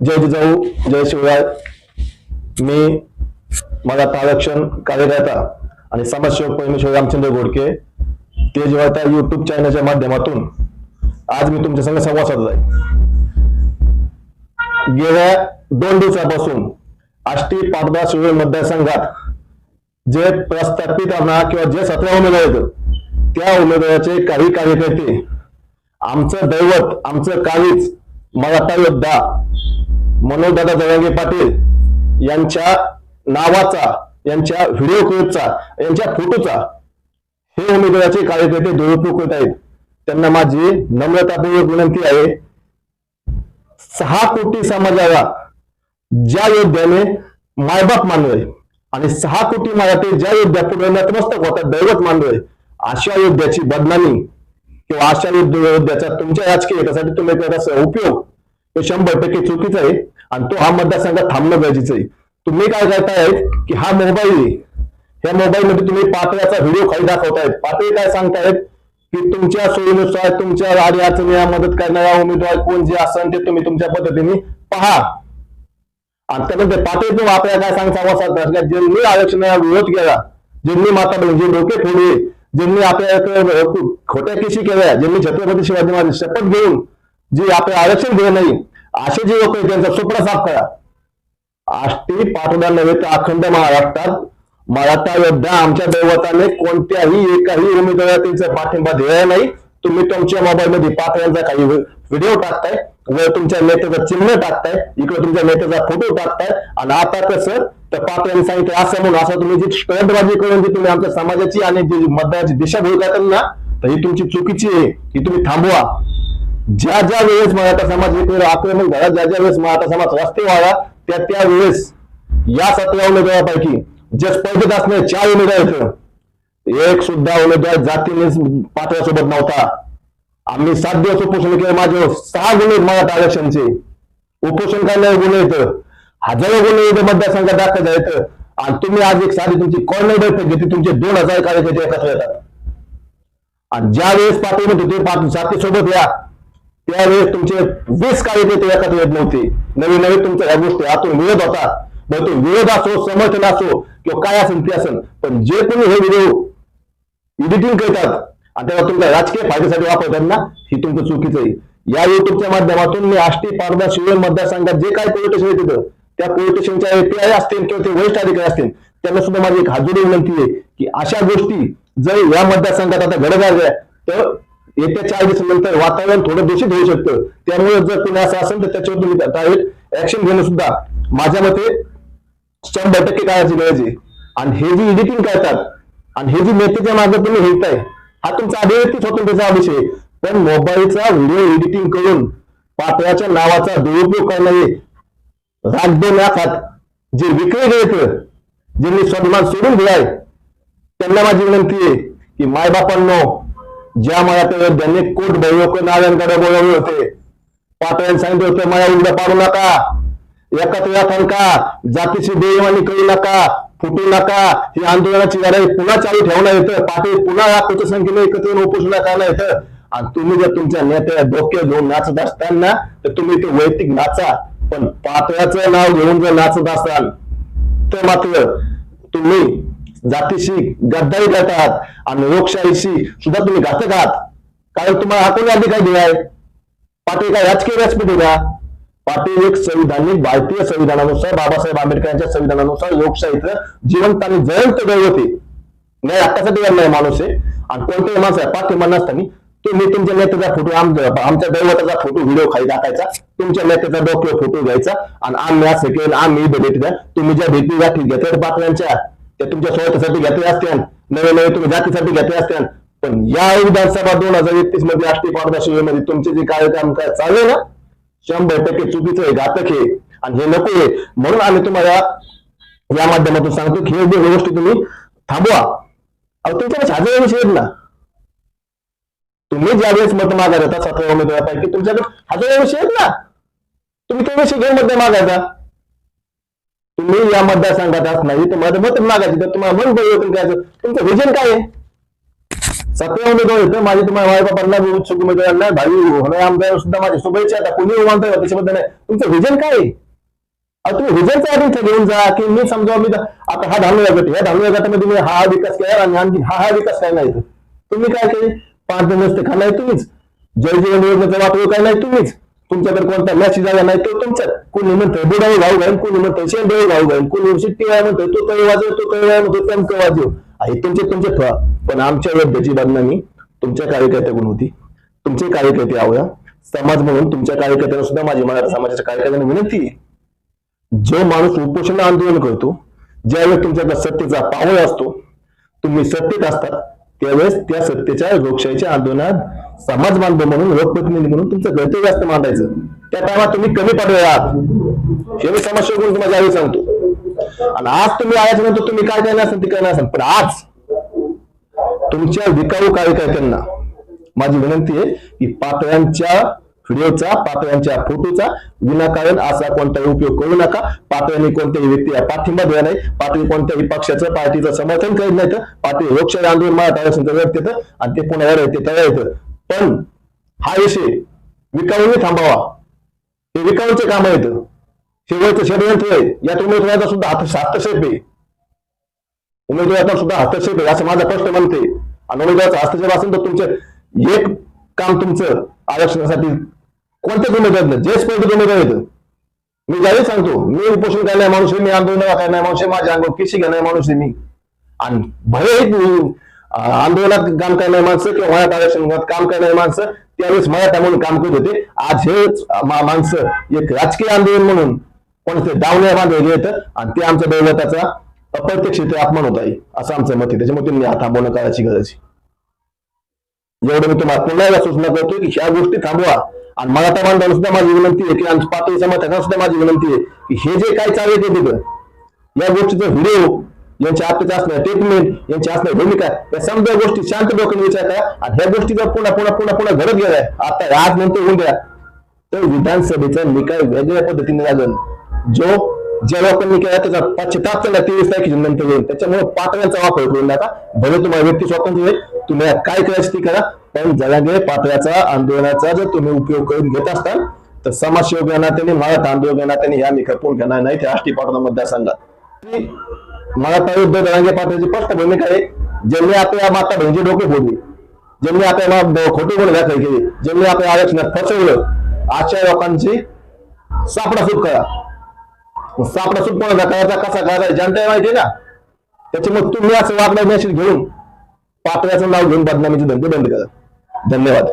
जय जिजाऊ जय शिवराय. मी मराठा आरक्षण कार्यकर्ता आणि समाजसेवक परमेश्वर रामचंद्र घोडके ते जेव्हा त्या युट्यूब चॅनलच्या माध्यमातून आज मी तुमच्या संग संवाद साधत आहे. गेल्या दोन दिवसापासून आष्टी पाटबा शिरोळ मतदारसंघात जे प्रस्थापित किंवा जे सतरा उमेदवार आहेत त्या उमेदवाराचे काही कार्यकर्ते आमचं दैवत आमचं काहीच मराठा योद्धा मनोजदादा जरांगे पाटील यांच्या नावाचा यांच्या व्हिडिओ क्लिपचा यांच्या फोटोचा हे उमेदवाराचे कार्यकर्ते दुरुपयोग करत आहेत. त्यांना माझी नम्रतापूर्वक विनंती आहे. सहा कोटी समाजाला ज्या योद्ध्याने मायबाप मानलोय आणि सहा कोटी मराठी ज्या योद्ध्या पुढे नतमस्तक होता दैवत मानलोय अशा योद्ध्याची बदनामी किंवा अशा युद्ध योद्ध्याचा तुमच्या राजकीय हितासाठी तुम्ही करत उपयोग तो शंभर टक्के चुकीचं आहे. आणि तो हा मतदारसंघात थांबणं गरजेचं आहे. तुम्ही काय करताय की हा मोबाईल आहे. ह्या मोबाईल मध्ये तुम्ही पातळ्याचा व्हिडिओ खाली दाखवतायत. पातळी काय सांगतायत? की तुमच्या सोयीनुसार तुमच्या आडी अडचणी मदत करणारा उमेदवार कोण जे असेल ते तुम्ही तुमच्या पद्धतीने पहा. आणि त्यानंतर पातळी तुम्ही आपल्याला काय सांग सांगा साधतात का ज्यांनी आरक्षणाला विरोध केला ज्यांनी माता बहिणी डोके फोडले ज्यांनी आपल्या खोट्या केशी केल्या ज्यांनी छत्रपती शिवाजी महाराज शपथ घेऊन जे आपले आरक्षण दिलं नाही असे जे लोक आहेत त्यांचा सुपडा साफ करा. आष्टी पाटोदा नव्हे तर अखंड महाराष्ट्रात मराठा योद्धा आमच्या दैवताने कोणत्याही एकाही उमेदवाराचा पाठिंबा दिला नाही. तुम्ही तुमच्या मोबाईल मध्ये काही व्हिडिओ टाकताय वर तुमच्या नेत्याचं चिन्ह टाकताय इकडे तुमच्या नेत्याचा फोटो टाकताय आणि आता कसं तर पात्र्यांनी सांगितलं असं म्हणून असं तुम्ही जी स्टंटबाजी करून जी तुम्ही आमच्या समाजाची आणि जी मतदाराची दिशाभूल करताल ना तर ही तुमची चुकीची आहे ही तुम्ही थांबवा. ज्या ज्या वेळेस मराठा समाज इकडे आक्रमक झाला ज्या ज्या वेळेस मराठा समाज रस्ते व्हावा त्या त्या वेळेस या सतरा उमेदवारापैकी जे स्पर्धेत असणारे चार उमेदवार आहेत एक सुद्धा उमेदवार जातीने पात्रासोबत नव्हता. आम्ही सात दिवस उपोषण केलं माझे सहा गुन्हे मराठा आरक्षणचे. उपोषण करणारे गुन्हे आहेत हजारो गुन्हे इथे मतदारसंघात दाखल आहेत आणि तुम्ही आज एक साधी तुमची कॉर्नर बैठक घेतली तुमचे दोन हजार कार्यकर्ते एकत्र येतात. आणि ज्या वेळेस पाटील म्हणते तुम्ही पाटील सोबत या. त्यावेळेस तुमचे वीस कार्यकर्ते एकत्र येत नव्हते. नवीन नवीन तुमच्या ह्या गोष्टी आतून विरोध होता. मग तो विरोध असो समर्थन असो किंवा काय असेल ते असेल पण जे कोणी हे व्हिडिओ एडिटिंग करतात आणि त्याला तुमच्या राजकीय फायद्यासाठी वापरतात ना ही तुमचं चुकीचं आहे. या युट्यूबच्या माध्यमातून मी आष्टी पारदा शिवण मतदारसंघात जे काही पोलिटिशन आहे तिथं त्या पोलिटिशनच्या एपीआय असतील किंवा ते वरिष्ठ अधिकारी असतील त्यांना सुद्धा माझी एक हाजुरी विनंती आहे की अशा गोष्टी जर या मतदारसंघात आता घडत आल्या तर येत्या चार दिवसानंतर वातावरण थोडं दूषित होऊ शकतं. त्यामुळे जर कोणी असं असेल तर त्याच्यावर तुम्ही डायरेक्ट ऍक्शन घेणं सुद्धा माझ्या मते शंभर टक्के काळाची गरज आहे. आणि हे जी एडिटिंग करतात आणि हे जी नेत्याच्या मागे तुम्ही हेरताय हा तुमचा अभिव्यक्ती स्वातंत्र्याचा विषय आहे. पण मोबाईलचा व्हिडिओ एडिटिंग करून पात्राच्या नावाचा दुरुपयोग करणारे नाखात जे विक्री घेत ज्यांनी स्वाभिमान सोडून दिलाय त्यांना माझी विनंती आहे की मायबापांनो ज्या मला योद्ध्यांनी कोट भैरवक नारायणकडे बोलवले होते पाटलांनी सांगितलं होते मला उलट पाडू नका एकत्र या का जातीची बेईमानी करू नका फुटू नका ही आंदोलनाची लढाई पुन्हा चालू ठेवणार येतं पाटील पुन्हा या पतसंख्येने एकत्र येऊन उपोषण करणार येतं. आणि तुम्ही जर तुमच्या नेत्या डोक्या घेऊन नाचत असताना तर तुम्ही ते वैयक्तिक नाचा पण पातळ्याचं नाव घेऊन जर नाचत असाल तर मात्र तुम्ही जातीशी गद्दारी करतात आणि लोकशाहीशी सुद्धा तुम्ही घातक आहात. कारण तुम्हाला हा कोणी अधिकार दिलाय पाटील काय राजकीय व्यासपीठ आहे पाटील एक संविधानिक भारतीय संविधानानुसार बाबासाहेब आंबेडकरांच्या संविधानानुसार लोकशाहीचं जिवंत आणि जयंत दैवत आहे. नाही हक्कासाठी येणार माणूस आहे. आणि कोणत्याही माणूस आहे पाटील नसताना तुम्ही तुमच्या नेत्याचा फोटो आमच्या दैवताचा फोटो व्हिडिओ खाली टाकायचा. तुमच्या नेत्याचा डोक्यो फोटो घ्यायचा. आणि आम्ही असं केलं आम्ही भेट द्या. तुम्ही ज्या भेटी गाठी घेतल्या बातम्यांच्या त्या तुमच्या स्वार्थासाठी घेतले असत्या नवे नवे तुम्ही जातीसाठी घेतले असत्यान पण या विधानसभा दोन हजार एकतीसमध्ये आष्टी पारदा तुमचे जे कार्यक्रम काय चालू ना शंभर टक्के चुकीचं आहे घातक आहे. आणि हे नको आहे. म्हणून आम्ही तुम्हाला या माध्यमातून सांगतो की हे गोष्टी तुम्ही थांबवा. अहो तुमच्याकडे हजारो विषय आहेत ना. तुम्ही ज्यावेळेस मत मागायला सतरा उमेदवारापैकी तुमच्याकडे हजार विषय आहेत ना. तुम्ही ते विषय घेऊन मत मागायचा? तुम्ही या मतदारसंघात असणार नाही तर मत मत मागायची तर तुम्हाला मन परिवर्तन करायचं तुमचं विजन काय आहे? सतरा उमेदवार येतं माझे तुम्हाला माय बापांना इच्छुक उमेदवारांना भावी होणार आमदार सुद्धा माझ्या शुभेच्छा आता कोणी मानताय त्याच्याबद्दल नाही. तुमचं विजन काय आहे? तुम्ही विजनचा आधी इथे घेऊन जा की मी समजा मी आता हा धानू गट या धानू गटामध्ये मी हा विकास केला आणि आणखी हा हा विकास काय नाही तुम्ही काय केले? पाच दिवस ते खाणार तुम्हीच. जय जीवन योजनेचा वापर काय नाही तुम्हीच. तुमच्याकडे कोणता मॅची जागा नाही तो तुमच्या कोणी म्हणतं बुडाई भाऊ घाईन कोणी म्हणतंय शेंडे भाऊ घाईन कोणी शिट्टी वाय म्हणतोय तो तळी वाजव तो तळी वाय म्हणतो त्यांक वाजव आहे तुमचे तुमचे ठेवा पण आमच्या योद्ध्याची बदनामी. तुमच्या कार्यकर्त्याकडून होती. तुमचे कार्यकर्ते आहोया समाज म्हणून तुमच्या कार्यकर्त्यांना सुद्धा माझी मराठा समाजाच्या कार्यकर्त्यांना विनंती आहे. जो माणूस उपोषण आंदोलन करतो ज्यावेळेस तुमच्याकडे सत्तेचा पावळ असतो तुम्ही सत्तेत असतात त्यावेळेस त्या सत्तेच्या लोकशाहीच्या आंदोलनात समाज बांधव म्हणून लोकप्रतिनिधी म्हणून तुमचं कर्तव्य जास्त मांडायचं. त्या टायमात तुम्ही कमी पडले आहात. हे मी समस्या करून तुम्हाला यावेळी सांगतो. आणि आज तुम्ही आल्याच्यानंतर तुम्ही काय काय नसेल ते काय असाल. पण आज तुमच्या विकाऊ कार्यकर्त्यांना माझी विनंती आहे की पातळ्यांच्या व्हिडिओचा पातळ्यांच्या फोटोचा विनाकारण असा कोणताही उपयोग करू नका. पातळ्यांनी कोणत्याही व्यक्तीला पाठिंबा द्या नाही. पातळी कोणत्याही पक्षाचं पार्टीचं समर्थन करीत नाही तर पातळी लोकशाही आंदोलन मला तयार व्यक्त आणि ते पुन्हा येतं तयार येतं पण हा विषय विकाऊंनी थांबावा. हे विकाऊंचे काम आहेत शेवटचं षडयंत्र आहे. यात उमेदवाराचा सुद्धा हात हस्तक्षेप आहे. उमेदवाराचा सुद्धा हस्तक्षेप आहे असं माझा प्रश्न म्हणते आणि उमेदवाराचा हस्तक्षेप असेल तर तुमचं एक काम तुमचं आरक्षणासाठी कोणत्याच उमेदवार जे स्पर्धेत उमेदवार येतं मी ज्यावेळी सांगतो मी उपोषण करणार माणूस मी आंदोलन करणार माणूस माझ्या अंगावर किशी घेणार माणूस मी. आणि भले आंदोलनात काम करणारी माणसं किंवा मराठा आरक्षणात काम करणारी माणसं त्यावेळेस मराठा म्हणून काम करत होते. आज हेच मा- माणसं एक राजकीय आंदोलन म्हणून कोणते डावण्या बांधले येतं आणि ते आमच्या दैवताचा अप्रत्यक्ष अपमान होत आहे असं आमचं मत आहे. त्याच्यामुळे त्यांनी हा थांबवणं करायची गरज आहे. एवढं मी तुम्हाला पुन्हा एकदा सूचना करतो की ह्या गोष्टी थांबवा. आणि मराठा बांधवांना सुद्धा माझी विनंती आहे की आमच्या पातळी समाजाला सुद्धा माझी विनंती आहे की हे जे काय चालू आहे तिथं या गोष्टीचा व्हिडिओ यांच्या आपल्याचं असणार ट्रीटमेंट यांची असणार भूमिका या समजा गोष्टी शांत डोक्याने विचार करा आणि ह्या गोष्टी जर पुन्हा पुन्हा पुन्हा पुन्हा घडत गेलाय आता आज नंतर होऊन द्या तर विधानसभेचा निकाल वेगळ्या पद्धतीने लागेल. जो ज्या लोकांनी केला त्याचा पश्चाताप चालला तेवीस तारखेच्या नंतर येईल त्याच्यामुळे पातळ्यांचा वापर करू नका. भले तुम्हाला व्यक्ती स्वातंत्र्य आहे तुम्ही काय करायचं ते करा. पण जगागे पातळ्याचा आंदोलनाचा जर तुम्ही उपयोग करून घेत असाल तर समाजसेवक या नात्याने मराठा आंदोलक या नात्याने ह्या मी खपवून घेणार नाही त्या आष्टी पाटणा मतदारसंघात. मराठा उद्धव धनंजय पातळीची स्पष्ट भूमिका आहे. ज्यांनी आपल्या माता बहिणीचे डोके फोडली ज्यांनी आपल्याला खोटे गुण दाखल केली ज्यांनी आपल्या आरक्षणात फसवलं आजच्या लोकांची सापडा सूट करा. मग सापडा सूट कोणाचा करायचा कसा करायचा जनता माहिती ना? त्याच्यामुळे तुम्ही असं वागणार मेसेज घेऊन पातळ्याचं नाव घेऊन बदनामीचे धंदे बंद करा. धन्यवाद.